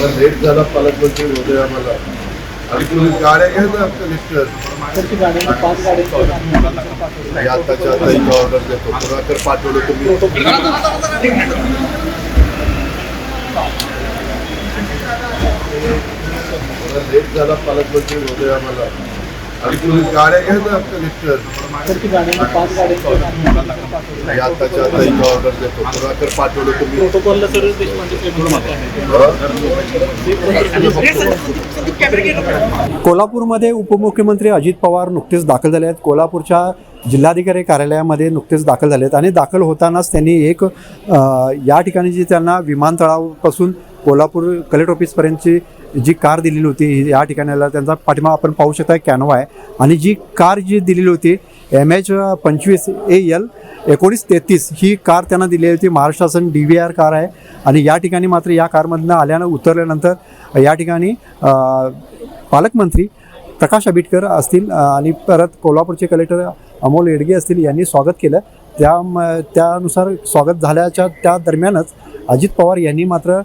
मला लेट झाला पालकमंत्री होते आम्हाला आणि तुम्ही गाड्या घ्या ना गाड्यांची आणि आताच्या आता एक ऑर्डर देतो पुन्हा तर पाठवलं तुम्ही. लेट झाला पालकमंत्री होते आम्हाला आणि गाड्या आताच्या आता एक ऑर्डर देतो तर पाठवलं तुम्ही. कोल्हापूरमध्ये उपमुख्यमंत्री अजित पवार नुकतेच दाखल झाले आहेत. कोल्हापूरच्या जिल्हाधिकारी कार्यालयामध्ये नुकतेच दाखल झाले आहेत. आणि दाखल होतानाच त्यांनी एक या ठिकाणी जी त्यांना विमानतळापासून कोल्हापूर कलेक्टर ऑफिसपर्यंतची जी कार दिलेली होती या ठिकाणाला त्यांचा पाठिंबा आपण पाहू शकता कॅनवा आहे. आणि जी कार जी दिलेली होती एम एच पंचवीस ए एल एकोणीस तेहतीस ही कार त्यांना दिलेली होती. महाराष्ट्र शासन डी व्ही आर कार आहे. आणि या ठिकाणी मात्र या कारमधनं आल्यानं उतरल्यानंतर या ठिकाणी पालकमंत्री प्रकाश आंबेडकर असतील आणि परत कोल्हापूरचे कलेक्टर अमोल येडगे असतील यांनी स्वागत केलं. त्या त्यानुसार स्वागत झाल्याच्या त्या दरम्यानच अजित पवार यांनी मात्र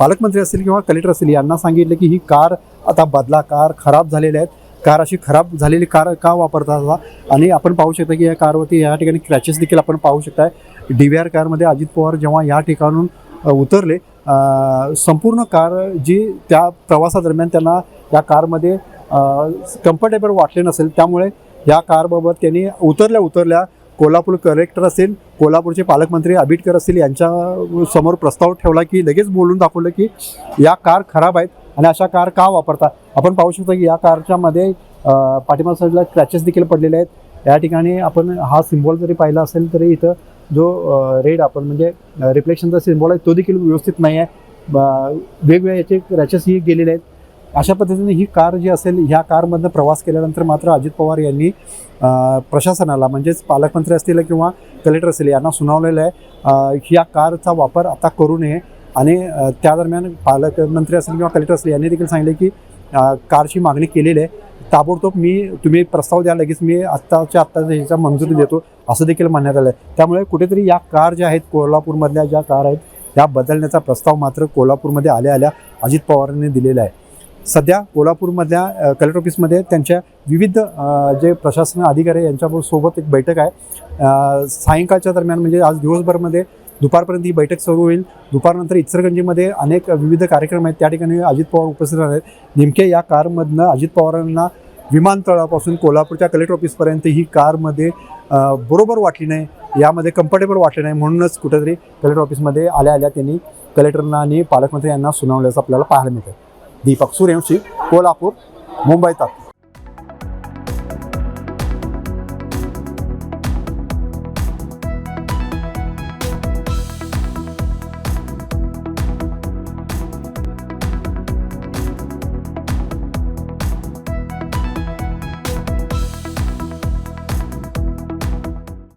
पालकमंत्री असतील किंवा कलेक्टर असतील यांना सांगितलं की ही कार आता बदला कार खराब झालेल्या आहेत. कार अशी खराब झालेली कार का वापरतात आणि आपण पाहू शकता की या कारवरती या ठिकाणी क्रॅचेस देखील आपण पाहू शकता डी व्ही आर कारमध्ये अजित पवार जेव्हा या ठिकाणून उतरले संपूर्ण कार जी त्या प्रवासादरम्यान त्यांना या कारमध्ये कम्फर्टेबल वाटले नसेल. त्यामुळे या कारबाबत त्यांनी उतरल्या उतरल्या कोल्हापूर कलेक्टर असेल कोल्हापूरचे पालकमंत्री आबिटकर असतील यांच्या समोर प्रस्ताव ठेवला की लगेच बोलून दाखवलं की या कार खराब आहेत आणि अशा कार का वापरता? आपण पाहू शकतो की या कारच्या मध्ये पाठीमाग साईडला क्रॅचेस देखील पडलेले आहेत. या ठिकाणी आपण हा सिम्बॉल जरी पाहिला असेल तरी इथं जो रेड आपण म्हणजे रिफ्लेक्शनचा सिम्बॉल आहे तो देखील व्यवस्थित नाही आहे ब- याचे क्रॅचेस ही गेलेले आहेत. अशा पद्धतीने ही कार जी असेल ह्या कारमधनं प्रवास केल्यानंतर मात्र अजित पवार यांनी प्रशासनाला म्हणजेच पालकमंत्री असतील किंवा कलेक्टर असतील यांना सुनावलेलं आहे. ह्या कारचा वापर आता करू नये आणि त्या दरम्यान पालकमंत्री असेल किंवा कलेक्टर असतील यांनी देखील सांगितले की कारची मागणी केलेली आहे. ताबडतोब मी तुम्ही प्रस्ताव द्या लगेच मी आत्ताच्या आत्ता ह्याचा मंजुरी देतो असं देखील म्हणण्यात आलं आहे त्यामुळे कुठेतरी या कार ज्या आहेत कोल्हापूरमधल्या ज्या कार आहेत या बदलण्याचा प्रस्ताव मात्र कोल्हापूरमध्ये आल्या आल्या अजित पवारांनी दिलेला आहे. सध्या कोल्हापूरमधल्या कलेक्टर ऑफिसमध्ये त्यांच्या विविध जे प्रशासन अधिकारी आहे यांच्यासोबत एक बैठक आहे. सायंकाळच्या दरम्यान म्हणजे आज दिवसभरमध्ये दुपारपर्यंत ही बैठक सुरू होईल. दुपारनंतर इचरगंजीमध्ये अनेक विविध कार्यक्रम आहेत. त्या ठिकाणी अजित पवार उपस्थित राहणार आहेत. नेमके या कारमधनं अजित पवारांना विमानतळापासून कोल्हापूरच्या कलेक्टर ऑफिसपर्यंत ही कारमध्ये बरोबर वाटली नाही. यामध्ये कम्फर्टेबल वाटले नाही. म्हणूनच कुठेतरी कलेक्टर ऑफिसमध्ये आल्या आल्या त्यांनी कलेक्टरना आणि पालकमंत्री यांना सुनावल्याचं आपल्याला पाहायला मिळतं दीपक सूर्यवंशी कोल्हापूर मुंबई तक.